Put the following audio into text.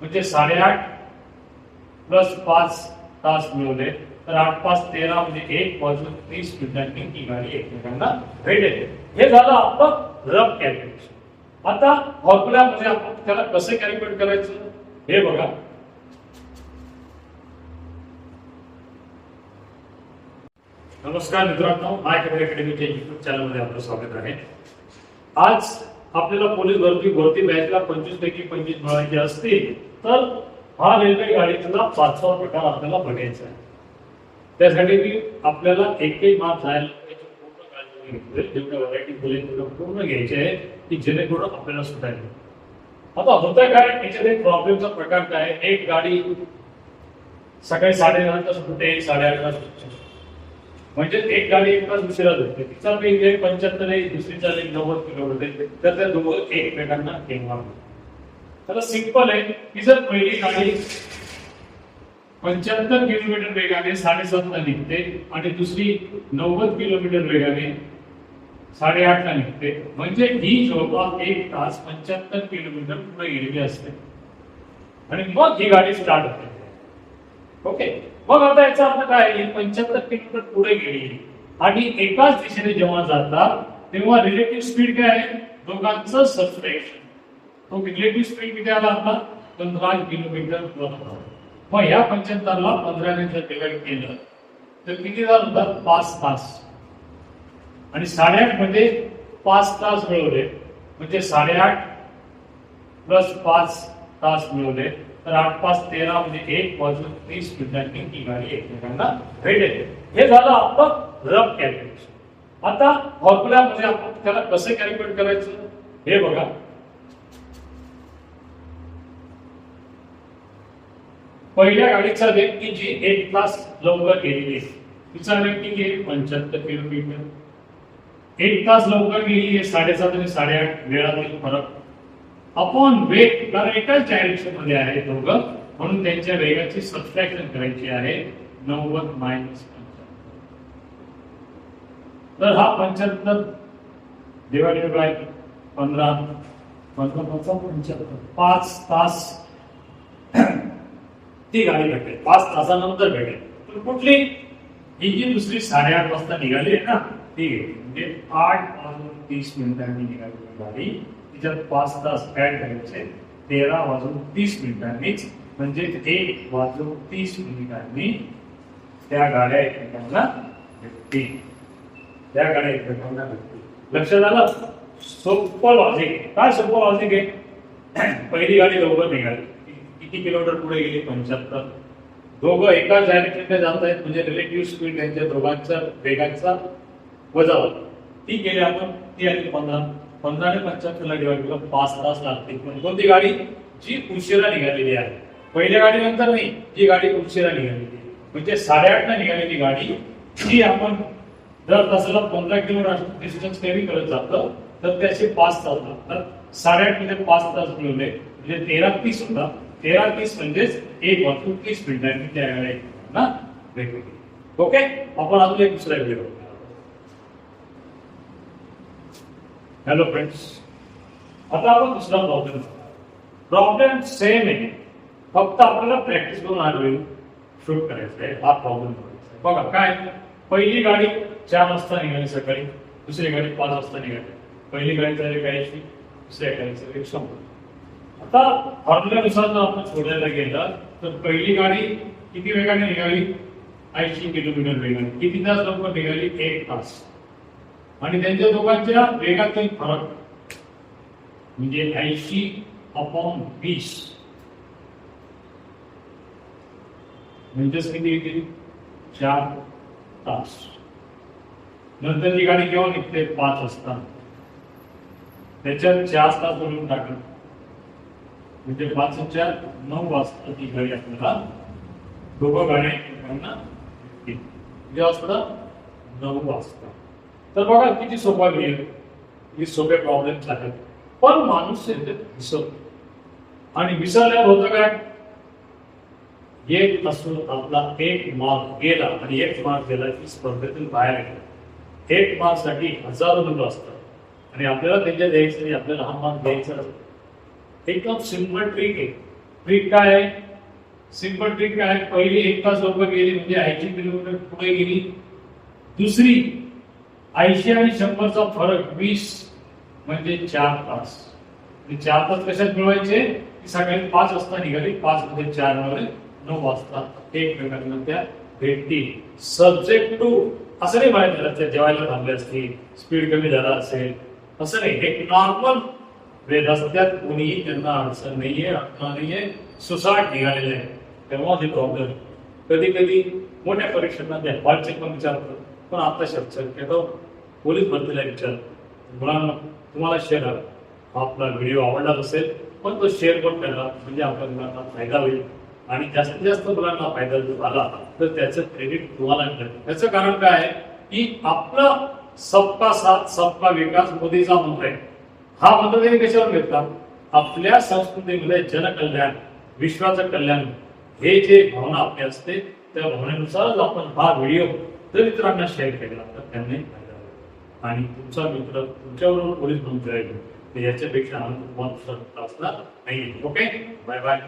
म्हणजे साडेआठ प्लस पाच तास मिळवले तर आठ पाच तेरा म्हणजे एक वाजून तीस मिनिटांनी ही गाडी एकमेकांना भेटेल हे। झालं आपलं रफ कॅल्क्युलेशन आता फॉर्म्युल्यामध्ये आपण त्याला कसं कॅल्क्युलेट करायचं हे बघा नमस्कार मित्रांनो माय करिअर अकॅडमीच्या युट्यूब चॅनलमध्ये आपलं स्वागत आहे आज आपल्याला पोलीस भरती भरती बॅचला पंचवीस पैकी पंचवीस मिळवायचे असतील तर हा रेल्वे गाडीतला पाचवा प्रकार आपल्याला बघायचा आहे. त्यासाठी मी आपल्याला एकही मार्क जायला पूर्ण काळजी जेवढ्या व्हरायटी बोलेल तेवढं पूर्ण घ्यायचे आहे की जेणेकरून आपल्याला सुटायला आता होतं काय? याच्यात एक प्रॉब्लेमचा प्रकार काय? आहे? एक गाडी सकाळी साडेनऊला सुटते साडेआठला सुटते. म्हणजे एक गाडी एक तास उशिरा जाते तिचा वेग एक पंच्याहत्तर आहे दुसरीचा वेग नव्वद किलोमीटर तर त्या दोघं एकमेकांना केव्हा त्याला सिंपल आहे की जर पहिली गाडी पंच्याहत्तर किलोमीटर वेगाने साडेसातला निघते आणि दुसरी नव्वद किलोमीटर वेगाने साडेआठला निघते. म्हणजे ही जवळपास एक तास पंच्याहत्तर किलोमीटर पुढे गेलेली असते. आणि मग ही गाडी स्टार्ट होते. ओके. मग आता याचा अर्थ काय? आहे पंच्याहत्तर किलोमीटर पुढे गेली. आणि एकाच दिशेने जेव्हा जातात तेव्हा रिलेटिव्ह स्पीड काय आहे? दोघांचं सबस्ट्रॅक्शन तो रिलेटिव्ह स्पीड किती आला आपला पंधरा किलोमीटर मग या पंच्याहत्तरला पंधराने जर डिवाइड केलं तर किती झालं होतात पाच तास. आणि साडेआठमध्ये पाच तास मिळवले. म्हणजे साडेआठ प्लस पाच तास मिळवले. तर आठ पाच तेरा म्हणजे एक वाजून तीस मिनिटांनी ती गाडी एकमेकांना भेटेल हे झालं आपलं रफ कॅल्क्युलेशन आता फॉर्म्युल्यामध्ये आपण त्याला कसं कॅल्क्युलेट करायचं? हे बघा. पहिल्या गाडीचा व्यक्ती जी एक तास लवकर गेलेली आहे. तिचा वेग गेली पंच्याहत्तर किलोमीटर एक तास लवकर गेली आहे साडेसात आणि साडेआठ. वेळातील फरक अपॉन वेग कारण एकाच डायरेक्शनमध्ये आहे दोघं म्हणून त्यांच्या वेगाची सबस्ट्रॅक्शन करायची आहे नव्वद मायनस तर हा पंच्याहत्तर डिवायडेड बाय पंधरा पंधरा पंचा पंच्याहत्तर. पाच तास ती गाडी भेटेल. पाच तासानंतर भेटेल. तर कुठली? ही जी दुसरी साडेआठ वाजता निघाली आहे ना ती म्हणजे आठ वाजून तीस मिनिटांनी निघालेली गाडी. जर पाच तास बॅट करायचे. तेरा वाजून तीस मिनिटांनीच म्हणजे एक वाजून तीस मिनिटांनी त्या गाड्या एकमेकांना भेटतील. त्या गाड्या एकमेकांना भेटतील. लक्षात आलं? सोपं लॉजिक काय सोपं लॉजिक आहे? पहिली गाडी लवकर निघाली. किती किलोमीटर पुढे गेली? पंच्याहत्तर. दोघं एकाच डायरेक्शनने जात आहेत. म्हणजे रिलेटिव्ह स्पीड त्यांच्या दोघांचा वेगाचा वजा होता. ती गेली आपण ती आली पंधरा. पंधरा आणि पंच्याहत्तरला डिवाइड केलं पाच तास लागतील. पण कोणती गाडी? जी उशिरा निघालेली आहे. पहिल्या गाडीनंतर नाही जी गाडी उशिरा निघालेली आहे. म्हणजे साडेआठला निघालेली गाडी ही आपण दर तासाला पंधरा किलोमीटर डिस्टन्स कमी करत जातं तर त्याचे पाच तास लागतात. साडेआठमध्ये पाच तास मिळवले म्हणजे तेरा तीस होता तेरा तीस म्हणजेच एक वाजून तीस मिनिटांनी त्या गाड्या ना वेगवेगळी ओके? आपण अजून एक दुसरा व्हिडिओ हॅलो फ्रेंड्स आता आपण दुसरा प्रॉब्लेम प्रॉब्लेम सेम आहे. फक्त आपल्याला प्रॅक्टिस करून हा व्हिडिओ शूट करायचा आहे हा प्रॉब्लेम बघा काय? पहिली गाडी चार वाजता निघाली सकाळी. दुसरी गाडी पाच वाजता निघाली. पहिली गाडी वेग ऐंशी दुसऱ्या गाडीचा वेग शंभर. आता फॉर्म्युल्यानुसार जर आपण सोडायला गेलं तर पहिली गाडी किती वेगाने निघाली? ऐंशी किलोमीटर वेगाने. किती तास लवकर निघाली? एक तास. आणि त्यांच्या दोघांच्या वेगातील फरक म्हणजे ऐंशी अपॉन वीस. म्हणजेच किती? येतील चार तास. नंतर जी गाडी केव्हा निघते? पाच वाजता. त्याच्यात चार तास बोलून टाकलं म्हणजे पाचच्या नऊ वाजता ती गाडी आपल्याला दोघं गाड्या एकमेकांना भेटतील. किती वाजता नऊ वाजता. तर बघा किती सोपा वेळ हे. सोपे प्रॉब्लेम आहेत. पण माणूस विसरतो आणि विसरल्यावर होतं काय? एक असून आपला एक मार्क गेला आणि एक मार्क गेला की स्पर्धेतून बाहेर गेला एक मार्कसाठी हजारो लोक असतात. आणि आपल्याला त्यांच्या द्यायचं आणि आपल्याला हा मार्क द्यायचा एकदम सिंपल ट्रिक आहे. ट्रिक काय आहे? सिंपल ट्रिक काय आहे? पहिली एक तास लोक गेली म्हणजे ऐंशी किलोमीटर पुढे गेली. दुसरी ऐंशी आणि शंभरचा फरक वीस म्हणजे चार तास. चार तास कशात मिळवायचे? की सकाळी पाच वाजता निघाली पाच मध्ये चारमध्ये नऊ वाजता एकमेकांना त्या भेटतील. सब्जेक्ट टू असं नाही म्हणायचं त्या जेवायला थांबले असतील स्पीड कमी झाला असेल असं नाही. एक नॉर्मल रस्त्यात कोणीही त्यांना अडचण नाहीये अडचण नाहीये. सुसाट निघालेले आहे. तेव्हा ते प्रॉब्लेम कधी कधी मोठ्या परीक्षांना त्या हॉलचे पण विचारतात. पण आता शक्यतो पोलीस भरतीला विचार मुलांना तुम्हाला शेअर आपला व्हिडिओ आवडला असेल पण तो शेअर पण करा म्हणजे आपल्या मुलांना फायदा होईल. आणि जास्तीत जास्त मुलांना फायदा जर झाला तर त्याचं क्रेडिट तुम्हाला मिळेल. त्याचं कारण काय आहे? की आपला सबका साथ सबका विकास मोदीचा मंत्र आहे. हा मंत्र त्यांनी कशावर घेतला? आपल्या संस्कृतीमध्ये जनकल्याण विश्वाचं कल्याण. हे जे भावना आपली असते त्या भावनेनुसारच आपण हा व्हिडिओ जर इतरांना शेअर केला तर त्यांनाही फायदा होईल आणि तुमचा मित्र तुमच्याबरोबर पोलीस म्हणून जाईल याच्यापेक्षा आनंद तुम्हाला दुसरा असणार नाही. Okay bye bye